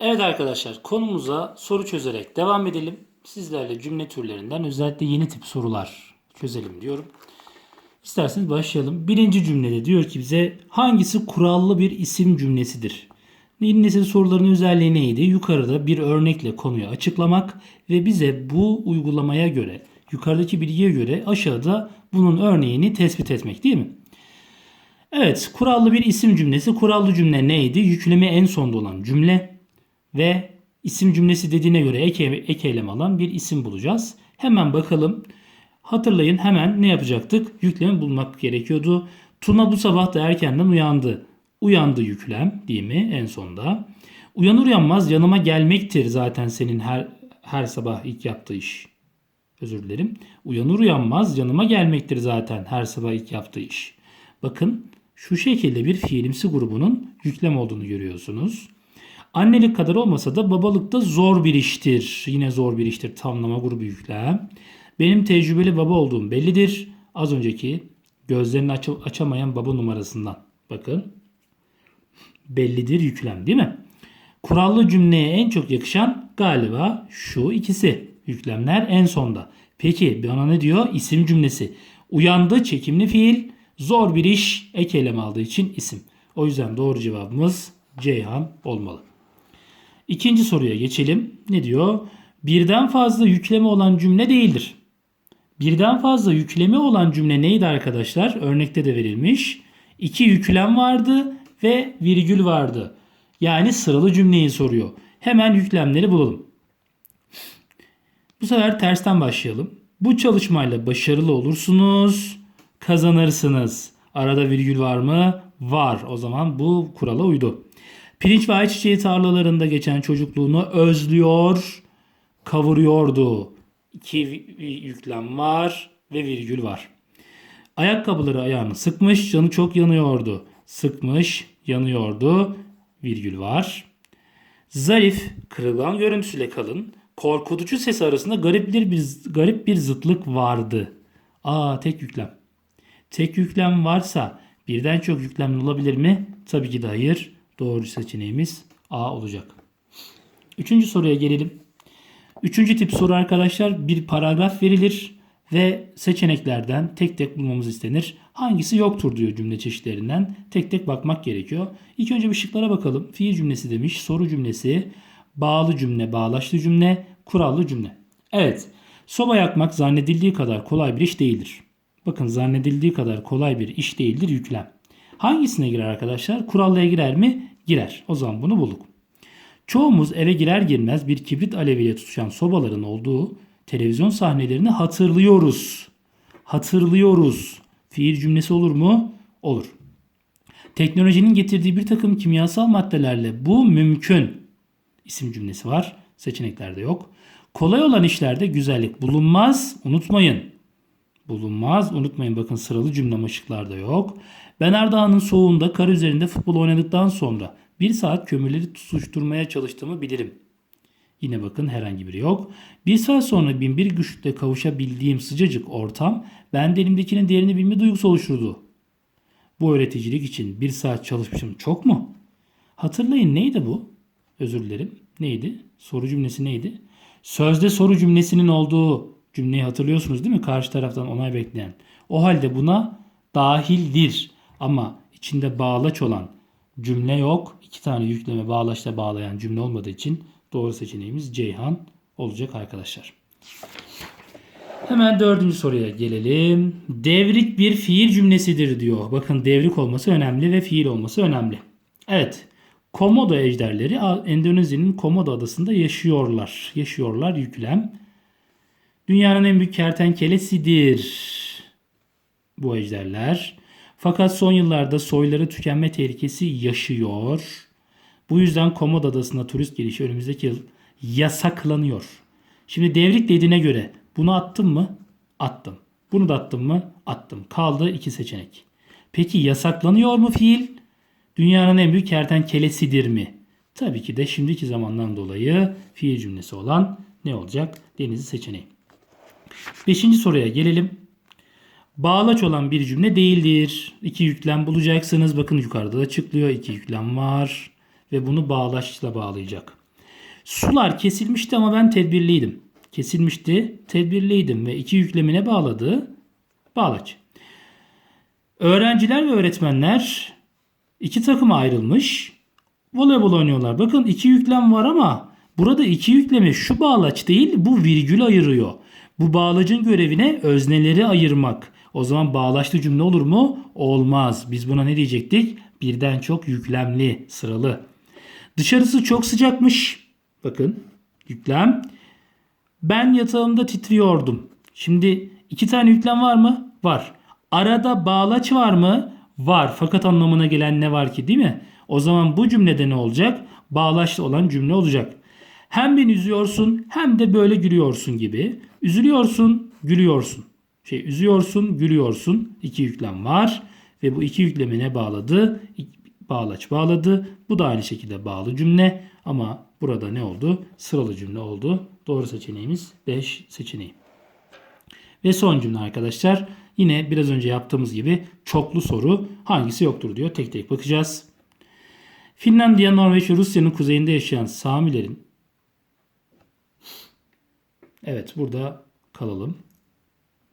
Evet arkadaşlar konumuza soru çözerek devam edelim. Sizlerle cümle türlerinden özellikle yeni tip sorular çözelim diyorum. İsterseniz başlayalım. Birinci cümlede diyor ki bize hangisi kurallı bir isim cümlesidir? Yeni nesil soruların özelliği neydi? Yukarıda bir örnekle konuyu açıklamak ve bize bu uygulamaya göre, yukarıdaki bilgiye göre aşağıda bunun örneğini tespit etmek değil mi? Evet, kurallı bir isim cümlesi. Kurallı cümle neydi? Yüklemi en sonda olan cümle ve isim cümlesi dediğine göre ek, ek eylem alan bir isim bulacağız. Hemen bakalım. Hatırlayın hemen ne yapacaktık? Yüklemi bulmak gerekiyordu. Tuna bu sabah da erkenden uyandı. Uyandı yüklem değil mi en sonda? Uyanır uyanmaz yanıma gelmektir zaten senin her her sabah ilk yaptığı iş. Özür dilerim. Uyanır uyanmaz yanıma gelmektir zaten her sabah ilk yaptığı iş. Bakın şu şekilde bir fiilimsi grubunun yüklem olduğunu görüyorsunuz. Annelik kadar olmasa da babalık da zor bir iştir. Yine zor bir iştir. Tamlama grubu yüklem. Benim tecrübeli baba olduğum bellidir. Az önceki gözlerini aç- açamayan baba numarasından. Bakın. Bellidir yüklem değil mi? Kurallı cümleye en çok yakışan galiba şu ikisi. Yüklemler en sonda. Peki bana ne diyor? İsim cümlesi. Uyandı çekimli fiil. Zor bir iş ek eylem aldığı için isim. O yüzden doğru cevabımız Ceyhan olmalı. İkinci soruya geçelim. Ne diyor? Birden fazla yükleme olan cümle değildir. Birden fazla yükleme olan cümle neydi arkadaşlar? Örnekte de verilmiş. İki yüklem vardı ve virgül vardı. Yani sıralı cümleyi soruyor. Hemen yüklemleri bulalım. Bu sefer tersten başlayalım. Bu çalışmayla başarılı olursunuz, kazanırsınız. Arada virgül var mı? Var. O zaman bu kurala uydu. Pirinç ve ayçiçeği tarlalarında geçen çocukluğunu özlüyor, kavuruyordu. İki yüklem var ve virgül var. Ayakkabıları ayağını sıkmış, canı çok yanıyordu. Sıkmış, yanıyordu, virgül var. Zarif, kırılgan görüntüsüyle kalın, korkutucu ses arasında garip bir, garip bir zıtlık vardı. Aa tek yüklem. Tek yüklem varsa birden çok yüklem olabilir mi? Tabii ki de hayır. Doğru seçeneğimiz A olacak. Üçüncü soruya gelelim. Üçüncü tip soru arkadaşlar bir paragraf verilir ve seçeneklerden tek tek bulmamız istenir. Hangisi yoktur diyor cümle çeşitlerinden. Tek tek bakmak gerekiyor. İlk önce bir şıklara bakalım. Fiil cümlesi demiş, soru cümlesi, bağlı cümle, bağlaçlı cümle, kurallı cümle. Evet, soba yakmak zannedildiği kadar kolay bir iş değildir. Bakın zannedildiği kadar kolay bir iş değildir yüklem. Hangisine girer arkadaşlar? Kurallığa girer mi? Girer. O zaman bunu bulduk. Çoğumuz eve girer girmez bir kibrit aleviyle tutuşan sobaların olduğu televizyon sahnelerini hatırlıyoruz. Hatırlıyoruz. Fiil cümlesi olur mu? Olur. Teknolojinin getirdiği bir takım kimyasal maddelerle bu mümkün. İsim cümlesi var. Seçeneklerde yok. Kolay olan işlerde güzellik bulunmaz. Unutmayın. Bulunmaz. Unutmayın bakın sıralı cümle ışıklarda yok. Ben Ardahan'ın soğuğunda kar üzerinde futbol oynadıktan sonra bir saat kömürleri tutuşturmaya çalıştığımı bilirim. Yine bakın herhangi biri yok. Bir saat sonra bin bir güçlükle kavuşabildiğim sıcacık ortam bende elimdekinin değerini bilme duygusu oluşturdu. Bu öğreticilik için bir saat çalışmışım çok mu? Hatırlayın neydi bu? Özür dilerim. Neydi? Soru cümlesi neydi? Sözde soru cümlesinin olduğu cümleyi hatırlıyorsunuz değil mi? Karşı taraftan onay bekleyen. O halde buna dahildir. Ama içinde bağlaç olan cümle yok. İki tane yükleme bağlaçla bağlayan cümle olmadığı için doğru seçeneğimiz Ceyhan olacak arkadaşlar. Hemen dördüncü soruya gelelim. Devrik bir fiil cümlesidir diyor. Bakın devrik olması önemli ve fiil olması önemli. Evet. Komodo ejderleri Endonezya'nın Komodo adasında yaşıyorlar. Yaşıyorlar yüklem. Dünyanın en büyük kertenkelesidir bu ejderler. Fakat son yıllarda soyları tükenme tehlikesi yaşıyor. Bu yüzden Komodo adasına turist gelişi önümüzdeki yıl yasaklanıyor. Şimdi devrik dediğine göre bunu attım mı? Attım. Bunu da attım mı? Attım. Kaldı iki seçenek. Peki yasaklanıyor mu fiil? Dünyanın en büyük kertenkelesidir mi? Tabii ki de şimdiki zamandan dolayı fiil cümlesi olan ne olacak? Denizli seçeneği. Beşinci soruya gelelim. Bağlaç olan bir cümle değildir. İki yüklem bulacaksınız. Bakın yukarıda da açıklıyor. İki yüklem var. Ve bunu bağlaçla bağlayacak. Sular kesilmişti ama ben tedbirliydim. Kesilmişti, tedbirliydim ve iki yüklemine bağladı. Bağlaç. Öğrenciler ve öğretmenler iki takıma ayrılmış. Voleybol oynuyorlar. Bakın iki yüklem var ama burada iki yüklemi şu bağlaç değil bu virgül ayırıyor. Bu bağlacın görevine özneleri ayırmak. O zaman bağlaçlı cümle olur mu? Olmaz. Biz buna ne diyecektik? Birden çok yüklemli, sıralı. Dışarısı çok sıcakmış. Bakın yüklem. Ben yatağımda titriyordum. Şimdi iki tane yüklem var mı? Var. Arada bağlaç var mı? Var. Fakat anlamına gelen ne var ki değil mi? O zaman bu cümlede ne olacak? Bağlaçlı olan cümle olacak. Hem beni üzüyorsun hem de böyle gülüyorsun gibi. Üzülüyorsun, gülüyorsun. Şey üzüyorsun, gülüyorsun. İki yüklem var. Ve bu iki yüklemi ne bağladı? Bağlaç bağladı. Bu da aynı şekilde bağlı cümle. Ama burada ne oldu? Sıralı cümle oldu. Doğru seçeneğimiz 5 seçeneği. Ve son cümle arkadaşlar. Yine biraz önce yaptığımız gibi çoklu soru hangisi yoktur diyor. Tek tek bakacağız. Finlandiya, Norveç ve Rusya'nın kuzeyinde yaşayan Samilerin Evet burada kalalım.